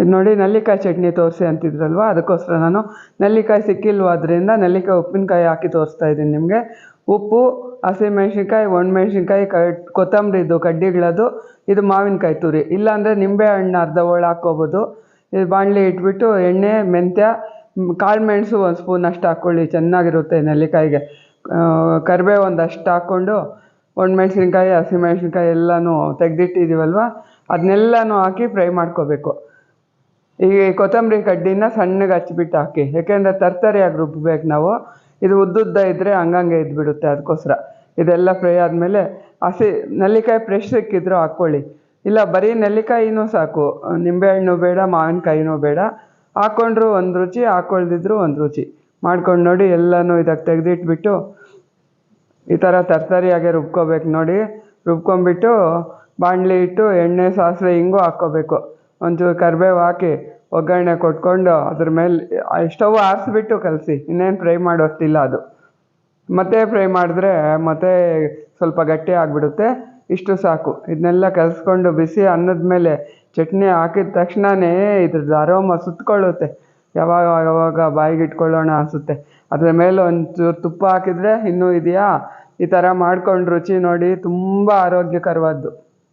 ಇದು ನೋಡಿ, ನೆಲ್ಲಿಕಾಯಿ ಚಟ್ನಿ ತೋರಿಸಿ ಅಂತಿದ್ರಲ್ವ? ಅದಕ್ಕೋಸ್ಕರ ನಾನು ನೆಲ್ಲಿಕಾಯಿ ಸಿಕ್ಕಿಲ್ವಾದ್ರಿಂದ ನೆಲ್ಲಿಕಾಯಿ ಉಪ್ಪಿನಕಾಯಿ ಹಾಕಿ ತೋರಿಸ್ತಾ ಇದ್ದೀನಿ ನಿಮಗೆ. ಉಪ್ಪು ಹಸಿಮೆಣ್ಸಿನ್ಕಾಯಿ ಒಣಮೆಣ್ಸಿನ್ಕಾಯಿ ಕ ಕೊತ್ತಂಬರಿದು ಕಡ್ಡಿಗಳದು, ಇದು ಮಾವಿನಕಾಯಿ ತುರಿ. ಇಲ್ಲಾಂದರೆ ನಿಂಬೆ ಹಣ್ಣು ಅರ್ಧ ಹೋಳು ಹಾಕ್ಕೋಬೋದು. ಇದು ಬಾಣಲಿ ಇಟ್ಬಿಟ್ಟು ಎಣ್ಣೆ, ಮೆಂತ್ಯ ಕಾಳು ಮೆಣಸು ಒಂದು ಸ್ಪೂನ್ ಅಷ್ಟು ಹಾಕ್ಕೊಳ್ಳಿ ಚೆನ್ನಾಗಿರುತ್ತೆ ನೆಲ್ಲಿಕಾಯಿಗೆ. ಕರಿಬೇವು ಒಂದಷ್ಟು ಹಾಕ್ಕೊಂಡು ಒಣಮೆಣ್ಸಿನ್ಕಾಯಿ ಹಸಿಮೆಣ್ಸಿನ್ಕಾಯಿ ಎಲ್ಲನೂ ತೆಗೆದಿಟ್ಟಿದ್ದೀವಲ್ವ ಅದನ್ನೆಲ್ಲನೂ ಹಾಕಿ ಫ್ರೈ ಮಾಡ್ಕೋಬೇಕು. ಈ ಕೊತ್ತಂಬರಿ ಕಡ್ಡಿನ ಸಣ್ಣಗೆ ಹಚ್ಬಿಟ್ಟು ಹಾಕಿ. ಯಾಕೆಂದರೆ ತರ್ತರಿಯಾಗಿ ರುಬ್ಬಬೇಕು ನಾವು. ಇದು ಉದ್ದುದ್ದ ಇದ್ದರೆ ಹಂಗಂಗೆ ಇದ್ಬಿಡುತ್ತೆ ಅದಕ್ಕೋಸ್ಕರ. ಇದೆಲ್ಲ ಫ್ರೈ ಆದಮೇಲೆ ಹಸಿ ನೆಲ್ಲಿಕಾಯಿ ಫ್ರೆಶ್ ಸಿಕ್ಕಿದ್ರು ಹಾಕ್ಕೊಳ್ಳಿ. ಇಲ್ಲ ಬರೀ ನೆಲ್ಲಿಕಾಯಿನೂ ಸಾಕು. ನಿಂಬೆಹಣ್ಣು ಬೇಡ, ಮಾವಿನಕಾಯಿನೂ ಬೇಡ. ಹಾಕ್ಕೊಂಡ್ರು ಒಂದು ರುಚಿ ಹಾಕ್ಕೊಳ್ದಿದ್ರು ಒಂದು ರುಚಿ. ಮಾಡ್ಕೊಂಡು ನೋಡಿ, ಎಲ್ಲನೂ ಇದಕ್ಕೆ ತೆಗೆದಿಟ್ಬಿಟ್ಟು ಈ ಥರ ತರ್ತರಿಯಾಗೆ ರುಬ್ಕೋಬೇಕು ನೋಡಿ. ರುಬ್ಕೊಂಬಿಟ್ಟು ಬಾಣಲಿ ಇಟ್ಟು ಎಣ್ಣೆ, ಸಾಸಿವೆ ಹಿಂಗೂ ಹಾಕ್ಕೋಬೇಕು. ಒಂಚೂರು ಕರಿಬೇವು ಹಾಕಿ ಒಗ್ಗರಣೆ ಕೊಟ್ಕೊಂಡು ಅದ್ರ ಮೇಲೆ ಸ್ಟವ್ ಆರಿಸ್ಬಿಟ್ಟು ಕಲಸಿ, ಇನ್ನೇನು ಫ್ರೈ ಮಾಡೋಷ್ಟಿಲ್ಲ ಅದು. ಮತ್ತೆ ಫ್ರೈ ಮಾಡಿದ್ರೆ ಮತ್ತೆ ಸ್ವಲ್ಪ ಗಟ್ಟಿ ಆಗಿಬಿಡುತ್ತೆ, ಇಷ್ಟು ಸಾಕು. ಇದನ್ನೆಲ್ಲ ಕಲಿಸ್ಕೊಂಡು ಬಿಸಿ ಅನ್ನದ ಮೇಲೆ ಚಟ್ನಿ ಹಾಕಿದ ತಕ್ಷಣವೇ ಇದ್ರದ್ದು ಅರೋಮ ಸುತ್ಕೊಳ್ಳುತ್ತೆ. ಯಾವಾಗ ಯಾವಾಗ ಬಾಯಿಗೆ ಇಟ್ಕೊಳ್ಳೋಣ ಅನಿಸುತ್ತೆ. ಅದ್ರ ಮೇಲೆ ಒಂಚೂರು ತುಪ್ಪ ಹಾಕಿದರೆ ಇನ್ನೂ ಇದೆಯಾ? ಈ ಥರ ಮಾಡ್ಕೊಂಡು ರುಚಿ ನೋಡಿ ತುಂಬ ಆರೋಗ್ಯಕರವಾದ್ದು.